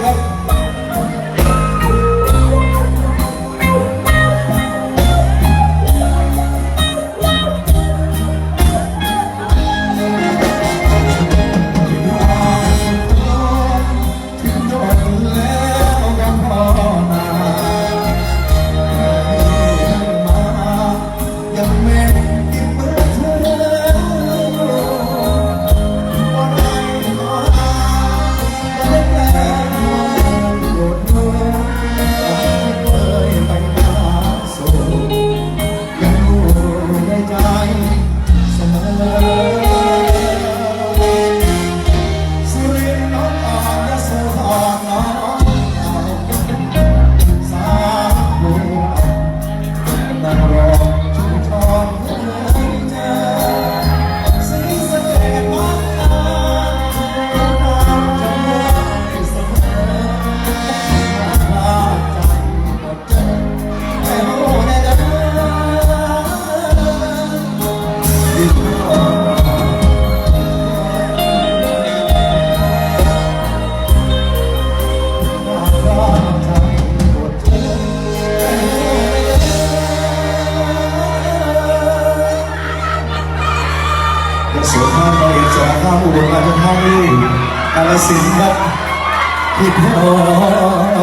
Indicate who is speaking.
Speaker 1: 哦 ร้อยเอ็ดสองข้ามอุบลราชธานีกาลสินธุ์ครับพี่พอ